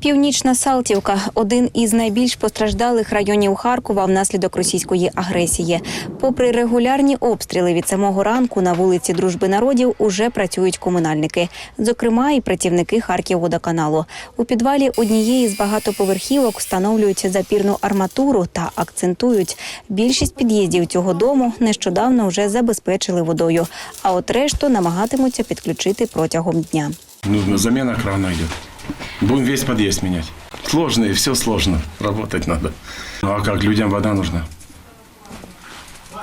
Північна Салтівка один із найбільш постраждалих районів Харкова внаслідок російської агресії. Попри регулярні обстріли від самого ранку на вулиці Дружби народів уже працюють комунальники, зокрема і працівники Харківводоканалу. У підвалі однієї з багатоповерхівок встановлюють запірну арматуру та акцентують, більшість під'їздів цього дому нещодавно вже забезпечили водою, а от решту намагатимуться підключити протягом дня. Нужно замена крана идет. Будем весь подъезд менять. Сложно и все сложно. Работать надо. Ну а как людям вода нужна?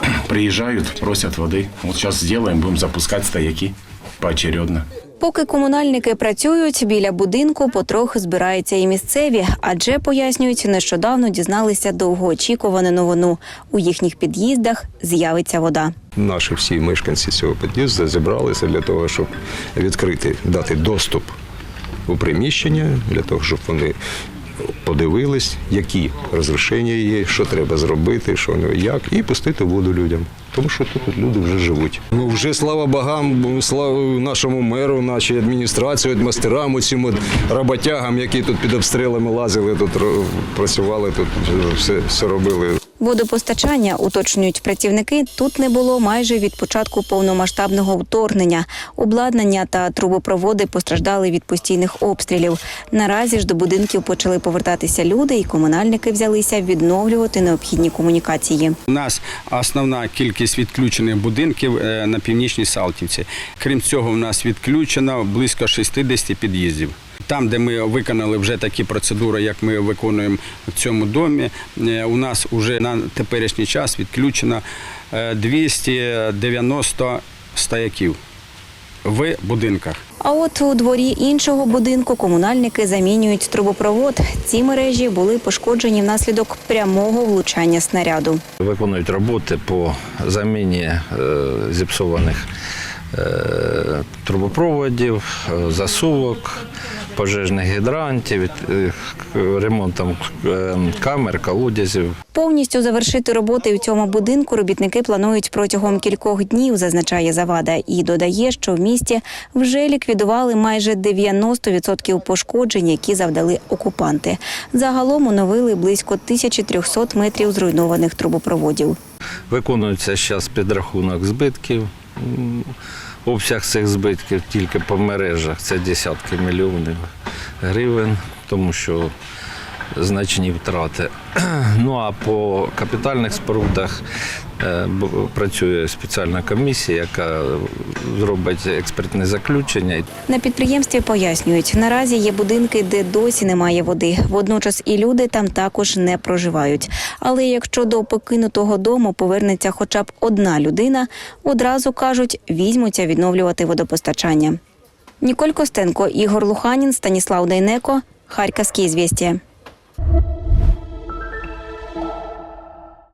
Приезжают, просят воды. Вот сейчас сделаем, будем запускать стояки поочередно. Поки комунальники працюють, біля будинку потрохи збираються і місцеві, адже пояснюють, нещодавно дізналися довгоочікувану новину. У їхніх під'їздах з'явиться вода. Наші всі мешканці цього під'їзду зібралися для того, щоб відкрити, дати доступ у приміщення, для того, щоб вони подивились, які розрішення є, що треба зробити, що як, і пустити воду людям. Тому що тут люди вже живуть. Ну вже слава богам, слава нашому меру, нашій адміністрації, мастерам, оцим от роботягам, які тут під обстрілами лазили, тут працювали, тут все, все робили. Водопостачання, уточнюють працівники, тут не було майже від початку повномасштабного вторгнення. Обладнання та трубопроводи постраждали від постійних обстрілів. Наразі ж до будинків почали повертатися люди, і комунальники взялися відновлювати необхідні комунікації. У нас основна кількість відключених будинків е, на північній Салтівці. Крім цього, у нас відключено близько 60 під'їздів. Там, де ми виконали вже такі процедури, як ми виконуємо в цьому домі, е, у нас вже на теперішній час відключено е, 290 стояків в будинках. А от у дворі іншого будинку комунальники замінюють трубопровод. Ці мережі були пошкоджені внаслідок прямого влучання снаряду. Виконують роботи по заміні е, зіпсованих е, трубопроводів, е, засувок, пожежних гідрантів, е, ремонтом е, камер, колодязів. Повністю завершити роботи в цьому будинку робітники планують протягом кількох днів, зазначає Завада, і додає, що в місті вже ліквідували майже 90% пошкоджень, які завдали окупанти. Загалом оновили близько 1300 метрів зруйнованих трубопроводів. Виконується зараз підрахунок збитків. Обсяг цих збитків тільки по мережах. Це десятки мільйонів гривень, тому що значні втрати. Ну а по капітальних спорудах е, працює спеціальна комісія, яка зробить експертне заключення. На підприємстві пояснюють, наразі є будинки, де досі немає води. Водночас і люди там також не проживають. Але якщо до покинутого дому повернеться хоча б одна людина, одразу кажуть, візьмуться відновлювати водопостачання. Ніколь Костенко, Ігор Луханін, Станіслав Дайнеко, Харківські звістя. you